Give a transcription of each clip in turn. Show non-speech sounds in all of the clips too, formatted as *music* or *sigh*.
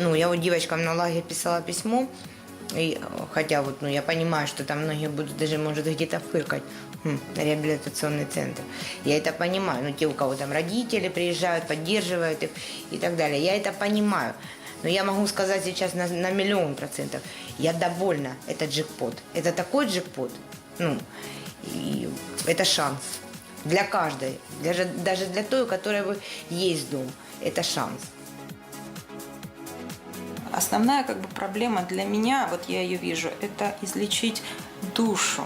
Ну, я вот девочкам на лагерь писала письмо, и, хотя вот, ну, я понимаю, что там многие будут даже, может, где-то фыркать. Хм, реабилитационный центр. Я это понимаю. Ну, те, у кого там родители приезжают, поддерживают их и так далее. Я это понимаю. Но я могу сказать сейчас на, на миллион процентов. Я довольна. Это джекпот. Это такой джекпот. Ну, и это шанс. Для каждой. Даже, даже для той, у которой есть дом. Это шанс. Основная как бы проблема для меня, вот я ее вижу, это излечить душу.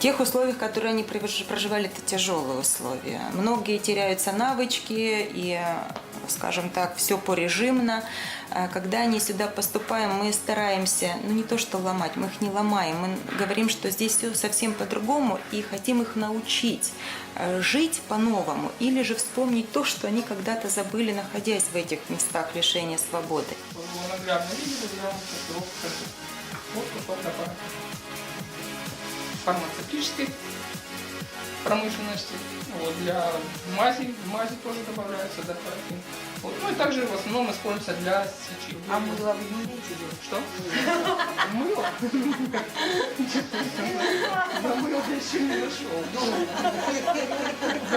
Тех условиях, которые они прожи- проживали, это тяжелые условия. Многие теряются навычки и, скажем так, все порежимно. А Когда они сюда поступаем, мы стараемся, ну не то что ломать, мы их не ломаем, мы говорим, что здесь все совсем по-другому и хотим их научить э, жить по-новому или же вспомнить то, что они когда-то забыли, находясь в этих местах лишения свободы. Фармацевтической промышленности. Вот, для мази, в мази тоже добавляется дорфорфин. Вот, ну и также в основном используется для сечи. А мыло вы не имеете Что? *laughs* Мыло? *laughs* До мыла я еще не дошел. До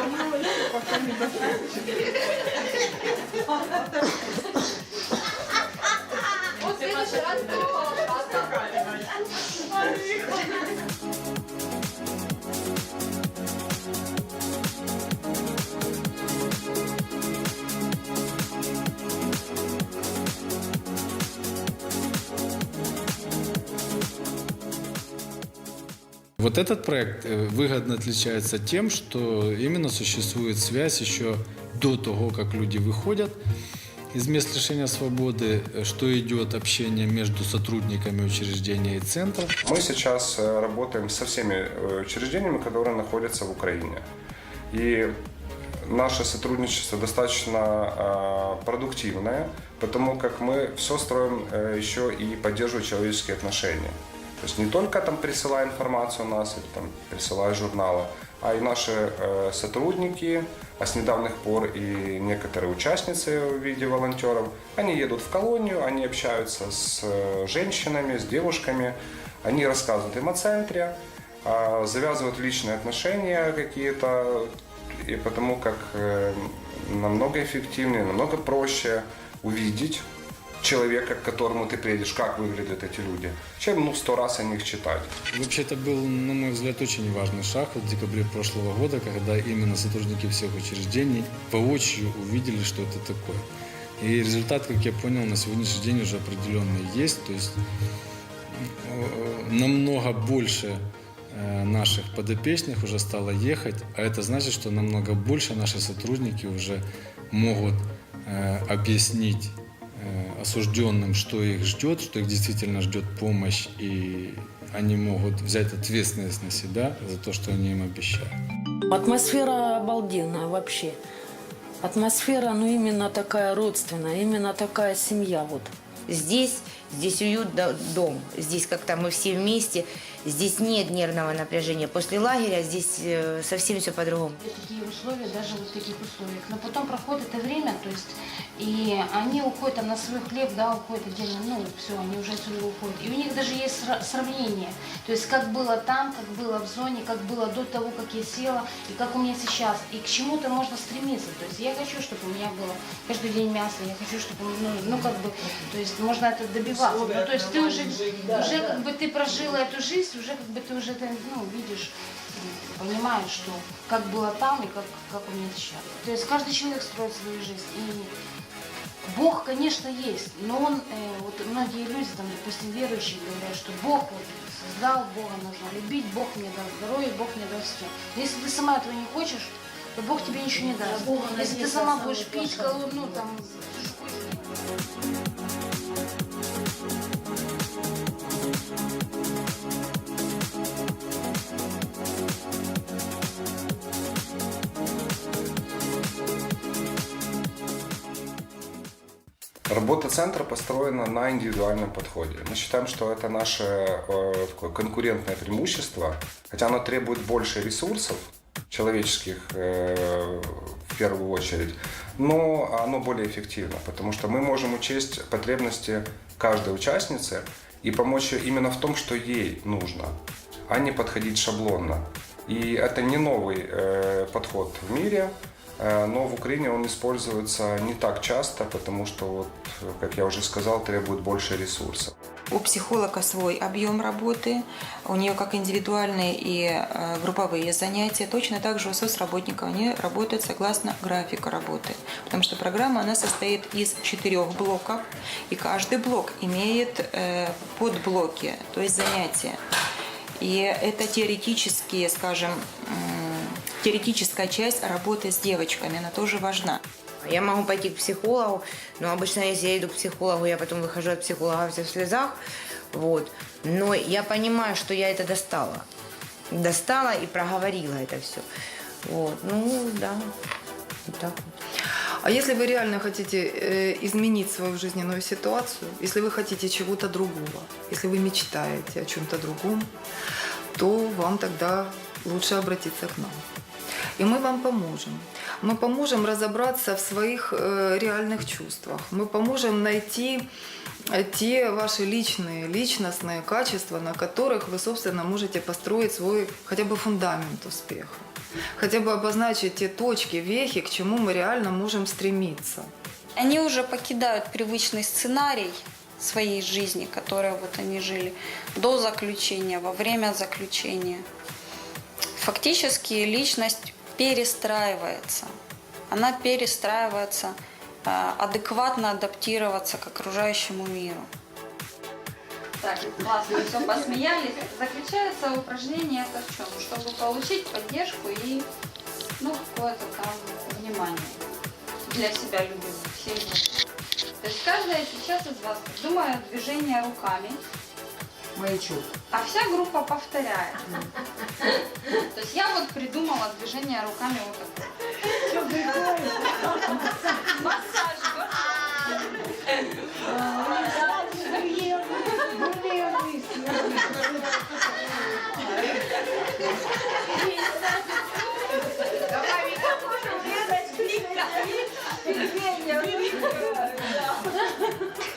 мыла еще пока не дошел. Вот в следующий раз Вот этот проект э, выгодно отличается тем, что именно существует связь еще до того, как люди выходят из мест лишения свободы, э, что идет общение между сотрудниками учреждения и центра. Мы сейчас э, работаем со всеми учреждениями, которые находятся в Украине. И наше сотрудничество достаточно продуктивное, потому как мы все строим еще и поддерживаем человеческие отношения. То есть не только там присылая информацию у нас, или там присылая журналы, а и наши э, сотрудники, а с недавних пор и некоторые участницы в виде волонтеров, они едут в колонию, они общаются с э, женщинами, с девушками, они рассказывают им о центре, а, завязывают личные отношения какие-то, и потому как э, намного эффективнее, намного проще увидеть человека, к которому ты приедешь, как выглядят эти люди, чем ну сто раз о них читать. Вообще это был, на мой взгляд, очень важный шаг в декабре прошлого года, когда именно сотрудники всех учреждений воочию увидели, что это такое. И результат, как я понял, на сегодняшний день уже определенный есть. То есть э, намного больше э, наших подопечных уже стало ехать, а это значит, что намного больше наши сотрудники уже могут э, объяснить э, осужденным, что их ждет, что их действительно ждет помощь, и они могут взять ответственность на себя за то, что они им обещают. Атмосфера обалденная вообще. Атмосфера, ну, именно такая родственная, именно такая семья вот. Здесь, здесь уют, дом. Здесь как-то мы все вместе. Здесь нет нервного напряжения. После лагеря здесь э, совсем все по-другому. такие условия, даже вот в таких условиях. Но потом проходит это время, то есть, и они уходят там на свой хлеб, да, уходят отдельно, ну, все, они уже отсюда уходят. И у них даже есть сра- сравнение, то есть, как было там, как было в зоне, как было до того, как я села, и как у меня сейчас. И к чему-то можно стремиться, то есть, я хочу, чтобы у меня было каждый день мясо, я хочу, чтобы, ну, ну как бы, то есть, можно это добиваться. Ну, то есть, ты уже, уже как бы ты прожила эту жизнь, уже как бы ты уже, это, ну, видишь, понимаешь, что как было там и как, как у меня сейчас. То есть каждый человек строит свою жизнь. И Бог, конечно, есть, но он, э, вот многие люди, там, допустим, верующие говорят, что Бог вот создал, Бога нужно любить, Бог мне дал здоровье, Бог мне дал все. Но если ты сама этого не хочешь, то Бог тебе ничего не даст. Если ты сама будешь пить колу, ну там, Работа центра построена на индивидуальном подходе. Мы считаем, что это наше э, такое конкурентное преимущество, хотя оно требует больше ресурсов человеческих э, в первую очередь, но оно более эффективно, потому что мы можем учесть потребности каждой участницы и помочь ей именно в том, что ей нужно, а не подходить шаблонно. И это не новый э, подход в мире, но в Украине он используется не так часто, потому что, вот, как я уже сказал, требует больше ресурсов. У психолога свой объем работы, у нее как индивидуальные и э, групповые занятия. Точно так же у соцработников они работают согласно графику работы. Потому что программа она состоит из четырех блоков, и каждый блок имеет э, подблоки, то есть занятия. И это теоретические, скажем, теоретическая часть работы с девочками, она тоже важна. Я могу пойти к психологу, но обычно, если я иду к психологу, я потом выхожу от психолога вся в слезах. Вот. Но я понимаю, что я это достала. Достала и проговорила это все. Вот. Ну, да. Вот так вот. А если вы реально хотите э, изменить свою жизненную ситуацию, если вы хотите чего-то другого, если вы мечтаете о чем-то другом, то вам тогда лучше обратиться к нам. И мы вам поможем. Мы поможем разобраться в своих э, реальных чувствах. Мы поможем найти э, те ваши личные, личностные качества, на которых вы, собственно, можете построить свой хотя бы фундамент успеха. Хотя бы обозначить те точки, вехи, к чему мы реально можем стремиться. Они уже покидают привычный сценарий своей жизни, который вот они жили до заключения, во время заключения. Фактически личность перестраивается. Она перестраивается, э, адекватно адаптироваться к окружающему миру. Так, классно, все посмеялись. Заключается упражнение это в чем? Чтобы получить поддержку и ну, какое-то там внимание для себя любимых, семьи. То есть каждая сейчас из вас придумает движение руками, Маячок. а вся группа повторяет. То есть я вот придумала движение руками вот такое. Массаж. Есть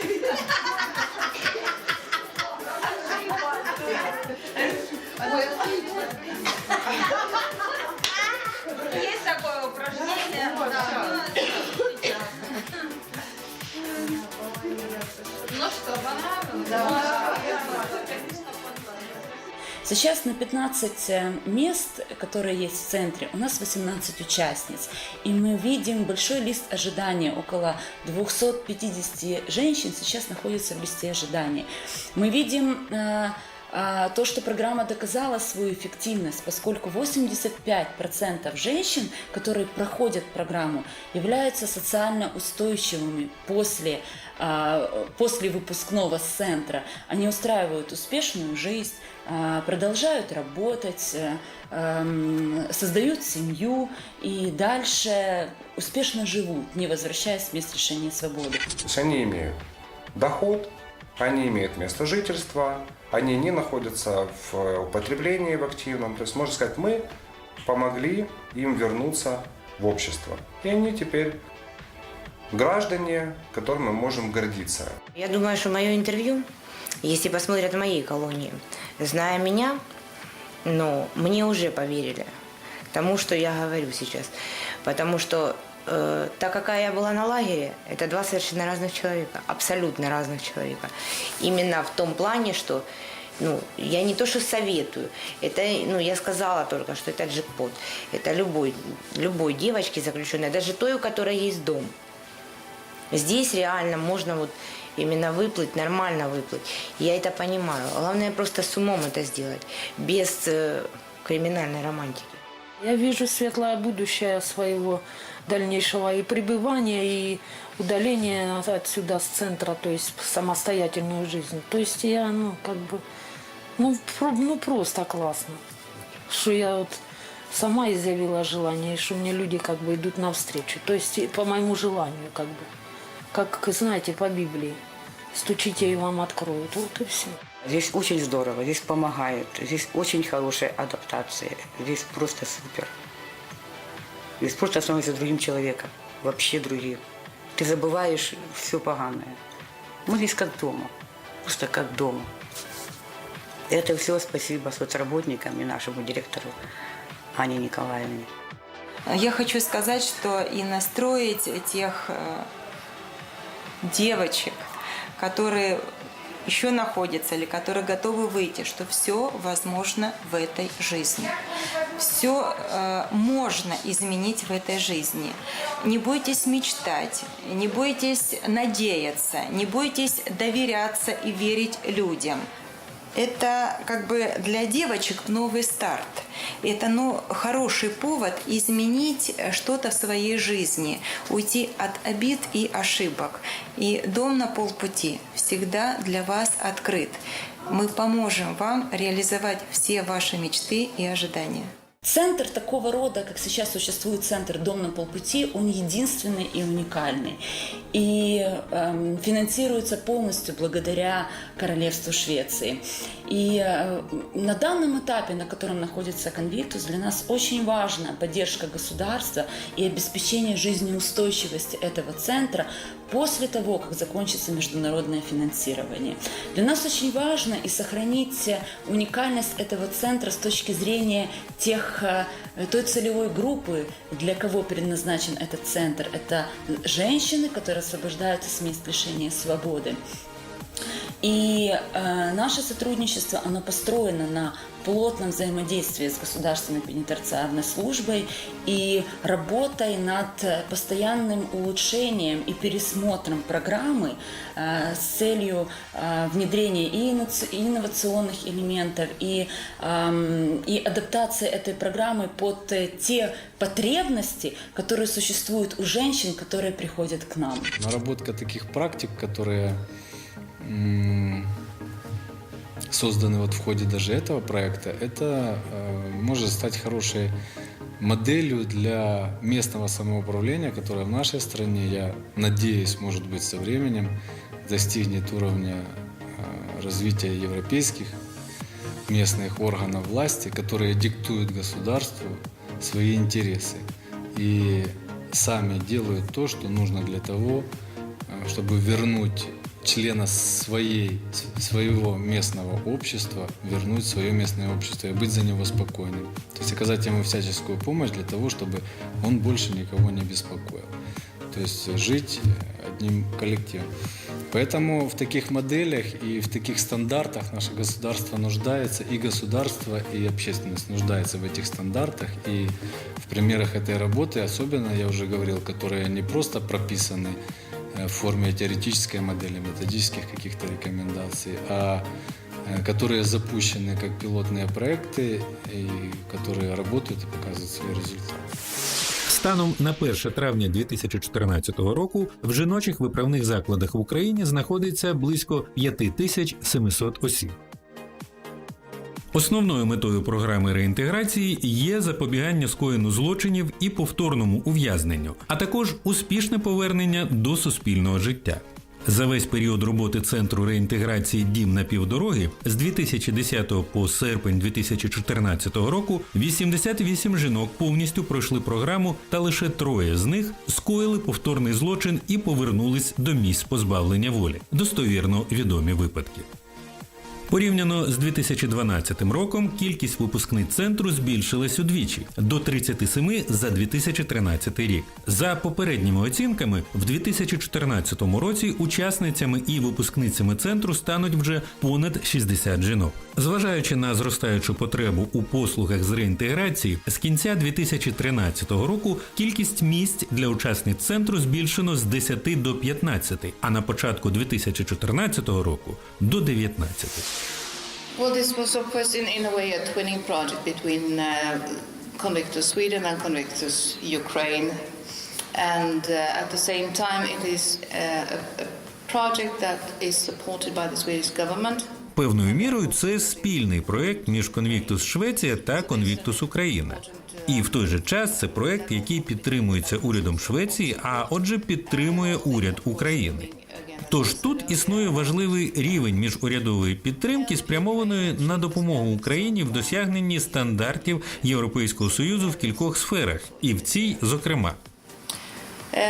Сейчас на 15 э, мест, которые есть в центре, у нас 18 участниц. И мы видим большой лист ожидания. Около 250 женщин сейчас находятся в листе ожидания. Мы видим э, то, что программа доказала свою эффективность, поскольку 85% женщин, которые проходят программу, являются социально устойчивыми после, а, после выпускного центра. Они устраивают успешную жизнь, а, продолжают работать, э, эм, создают семью и дальше успешно живут, не возвращаясь в мест лишения свободы. То они имеют доход, они имеют место жительства, они не находятся в употреблении в активном. То есть, можно сказать, мы помогли им вернуться в общество. И они теперь граждане, которым мы можем гордиться. Я думаю, что мое интервью, если посмотрят моей колонии, зная меня, ну, мне уже поверили тому, что я говорю сейчас. Потому что э, так какая я была на лагере, это два совершенно разных человека, абсолютно разных человека. Именно в том плане, что ну, я не то что советую, это, ну, я сказала только, что это джекпот. Это любой, любой девочке заключенной, даже той, у которой есть дом. Здесь реально можно вот именно выплыть, нормально выплыть. Я это понимаю. Главное просто с умом это сделать, без э, криминальной романтики. Я вижу светлое будущее своего дальнейшего и пребывания, и удаления отсюда с центра, то есть самостоятельную жизнь. То есть я, ну, как бы, ну, ну просто классно, что я вот сама изъявила желание, и что мне люди как бы идут навстречу. То есть по моему желанию, как бы. Как, знаете, по Библии. Стучите, и вам откроют. Вот и все. Здесь очень здорово, здесь помогают, здесь очень хорошая адаптация, здесь просто супер. И просто становишься другим человеком. Вообще другим. Ты забываешь все поганое. Мы здесь как дома. Просто как дома. Это все спасибо соцработникам и нашему директору Ане Николаевне. Я хочу сказать, что и настроить тех э, девочек, которые еще находятся или которые готовы выйти, что все возможно в этой жизни. Все э, можно изменить в этой жизни. Не бойтесь мечтать, не бойтесь надеяться, не бойтесь доверяться и верить людям. Это как бы для девочек новый старт. Это ну, хороший повод изменить что-то в своей жизни, уйти от обид и ошибок. И дом на полпути всегда для вас открыт. Мы поможем вам реализовать все ваши мечты и ожидания. Центр такого рода, как сейчас существует центр «Дом на полпути», он единственный и уникальный. И эм, финансируется полностью благодаря Королевству Швеции. И э, на данном этапе, на котором находится Конвиктус, для нас очень важна поддержка государства и обеспечение жизнеустойчивости этого центра после того, как закончится международное финансирование. Для нас очень важно и сохранить уникальность этого центра с точки зрения тех, э, той целевой группы, для кого предназначен этот центр. Это женщины, которые освобождаются с мест лишения свободы. И э, наше сотрудничество, оно построено на плотном взаимодействии с Государственной пенитенциарной службой и работой над постоянным улучшением и пересмотром программы э, с целью э, внедрения и инно- и инновационных элементов, и, эм, и адаптации этой программы под э, те потребности, которые существуют у женщин, которые приходят к нам. Наработка таких практик, которые созданы вот в ходе даже этого проекта, это э, может стать хорошей моделью для местного самоуправления, которое в нашей стране, я надеюсь, может быть, со временем достигнет уровня э, развития европейских местных органов власти, которые диктуют государству свои интересы и сами делают то, что нужно для того, э, чтобы вернуть члена своей, своего местного общества, вернуть свое местное общество и быть за него спокойным. То есть оказать ему всяческую помощь для того, чтобы он больше никого не беспокоил. То есть жить одним коллективом. Поэтому в таких моделях и в таких стандартах наше государство нуждается, и государство, и общественность нуждается в этих стандартах. И в примерах этой работы, особенно, я уже говорил, которые не просто прописаны в форме теоретической модели, методических каких-то рекомендаций, а э, которые запущены как пилотные проекты и которые работают и показывают свои результаты. Станом на 1 травня 2014 року в жіночих виправних закладах в Україні знаходиться близько 5700 осіб. Основною метою програми реінтеграції є запобігання скоєнню злочинів і повторному ув'язненню, а також успішне повернення до суспільного життя. За весь період роботи центру реінтеграції Дім на півдороги з 2010 по серпень 2014 року 88 жінок повністю пройшли програму, та лише троє з них скоїли повторний злочин і повернулись до місць позбавлення волі. Достовірно відомі випадки. Порівняно з 2012 роком кількість випускниць центру збільшилась удвічі до 37 за 2013 рік. За попередніми оцінками, в 2014 році учасницями і випускницями центру стануть вже понад 60 жінок. Зважаючи на зростаючу потребу у послугах з реінтеграції, з кінця 2013 року кількість місць для учасниць центру збільшено з 10 до 15, а на початку 2014 року до 19. Well, this was, of course, in, in a way a twinning project between uh, Convictus Sweden and Convictus Ukraine. And uh, at the same time, it is uh, a, a project that is supported by the Swedish government. Певною мірою це спільний проект між Конвіктус Швеція та Конвіктус Україна. І в той же час це проект, який підтримується урядом Швеції, а отже, підтримує уряд України. Тож тут існує важливий рівень міжурядової підтримки, спрямованої на допомогу Україні в досягненні стандартів Європейського союзу в кількох сферах, і в цій, зокрема.